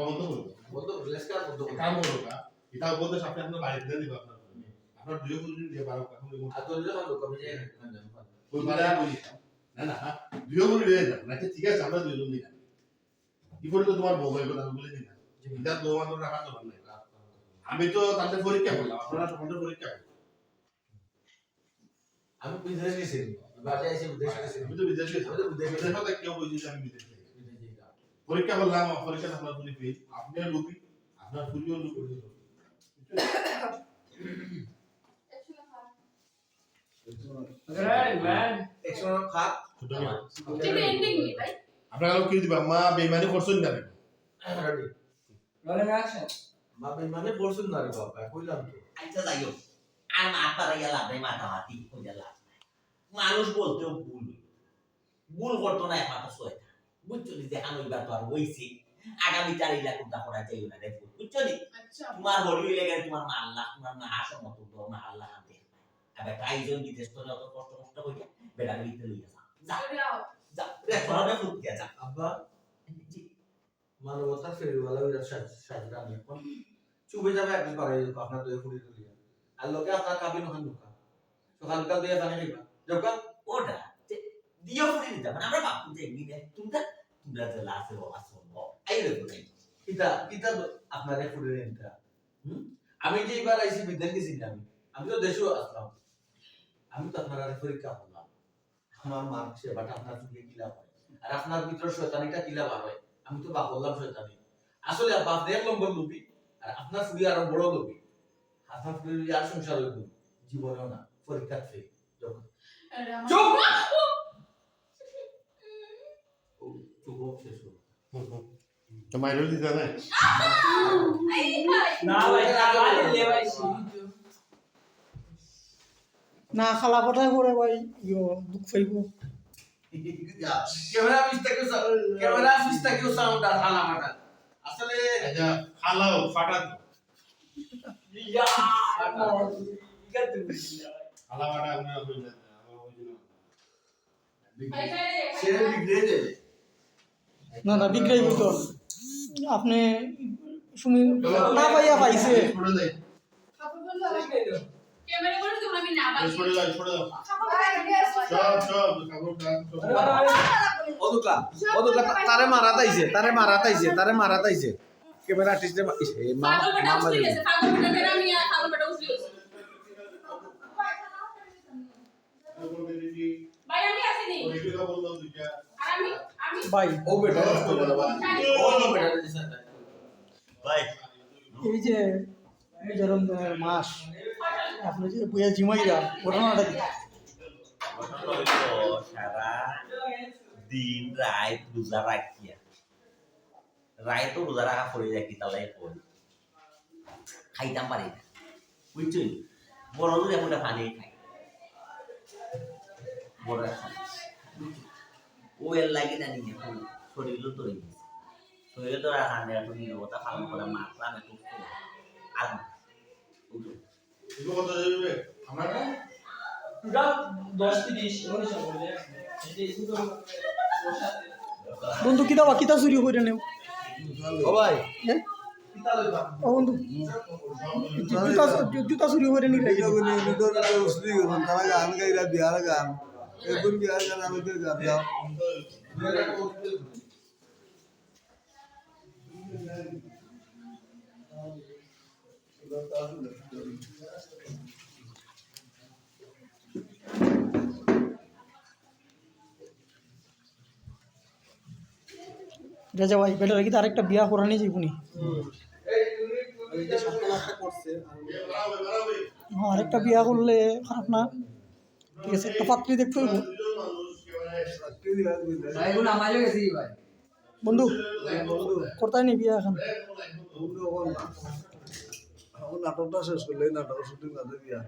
বন্ধ করব বন্ধ কাম করব না। এটা বলতে আপনি আপনার বাড়িতে দিব আপনার আপনার দুই ফুল দিয়ে বারো এখন লোক আমি ওই বারে বলি। না না দুই ফুল দিয়ে যান নাকি ঠিক আছে আমরা দুইজন দিই কি করে তো তোমার মোবাইল কথা আমি বলে এটা তো রাখা তো আমি তো তাদের পরীক্ষা করলাম আপনারা তোমাদের পরীক্ষা করলাম আমি বিদেশ গেছি বাজে এসে বিদেশ গেছি। আমি তো বিদেশে আমি তো বিদেশে বিদেশে কেউ যে আমি বিদেশে পরীক্ষা করলাম পরীক্ষা আপনার ফুলি পেয়ে আপনার ফুলিও ভাই আপনারা কি দিবা? মা বেইমানি করছেন না রে? Ready Rolling action. মাবে বলছেন না রে বাবা কইলাম তো। আচ্ছা আর মাথা লাভ নাই লাভ নাই। মানুষ বলতেও ভুল। ভুল করতো না একমাত্র বুঝছ যে আনইবার তো আর হইছে? আগামী চার ইলা কোনটা করা না রে ভুল বুঝছ নি? আচ্ছা। তোমার হরি হইলে গেলে তোমার মা আল্লাহ তোমার মা আসো মতো তো মা আল্লাহ আর বেটা আইজন বিদেশ তো অত কষ্ট কষ্ট হইয়া লইয়া যা যা। রেস্টুরেন্টে ফুট দিয়া যা। আব্বা জি, মানবতার ফেরিওয়ালা হয়ে সাজরা আমি এখন চুপে যাবে একদিন পারে আপনার দই ফুড়ি তুলি আর লোকে আপনার কাবিন ওখান ঢুকা। সকালকাল দিয়ে জানে নিবা। যোগা ওটা যে- দিও ফুটে দিতে মানে আমরা বাপু যে এমনি তোমরা যে লাসে আসো আই রে কোথায় কিতা কিতা আপনারে ফুড়ি নিতা হুম? আমি যে এবার বিদেশ গেছি না আমি। আমি তো দেশেও আসলাম। আমি তো আপনার আর পরীক্ষা করলাম আমার মা সেবাটা আপনার কিলা হয়? আর আপনার ভিতরে শয়তানিটা কিলা বার হয়? আমি তো বা বললাম শয়তানি। আসলে বাপ দেড় নম্বর লোভী। আর আপনার ফুড়ি আরও বড় লোভী। আপনার ফুড়ি আর সংসার জীবনেও না। পরীক্ষা ফেল চুপ! চুপ শেষ হলো তো মাইরও দিতে না আই ভাই না ভাই ভাই না খালা কথাই করে ভাই ইয়ো দুঃখ পাইব ক্যামেরা পিস থেকে ক্যামেরা পিস থেকে সাউন্ড আর হালা মাটা আসলে আচ্ছা খালাও ফাটা ইয়া ইয়া খালা ফাটা আপনারা কইলেন আমার বুঝিনা ভাই ভাই সেরে বিগড়ে যাবে না না বিক্রয় তো আপনি শুনি না পাইয়া পাইছে। ক্যামেরা তারে মারা তাইছে তারে মারা তাইছে তারে মারা তাইছে। আর্টিস্টে ভাই আমি আসিনি। ভাই। ও বেটা ও বেটা ভাই। এই যে এই ধরুন মাস আপনি যে বইয়া জিমাইরা ঘটনাটা কি? সারা দিন রাত রোজা রাখিয়া। রায় তো রোজা রাখা পড়ে যায় কি তালাই পড়ে খাইতাম পারি না। বুঝছ বড় দূরে এমন পানি খাই বড় ও এর লাগে না নিয়ে শরীরও তো গেছে শরীরে তো রাখা নেই এখন নিরবতা পালন করে মাতলাম একটু আর বুঝছ আমরা পুরা 10 30 এমন সব বলে এই যে শুধু বসাতে। বন্ধু কিতা বা কিতা চুরি করে নেও? ও ভাই? ও বন্ধু জুতা জুতা চুরি করে নিলে তারা গাইরা বিহার গান। এখন রাজা ভাই বেটার কি আরেকটা বিয়া করানি যাইবনি হ্যাঁ আরেকটা বিয়া করলে খারাপ না? ঠিক আছে একটা পাত্রী দেখতে হইব বন্ধু কোথায় নি বিয়া এখন নাটকটা শেষ করলে নাটক শুটিং বিয়া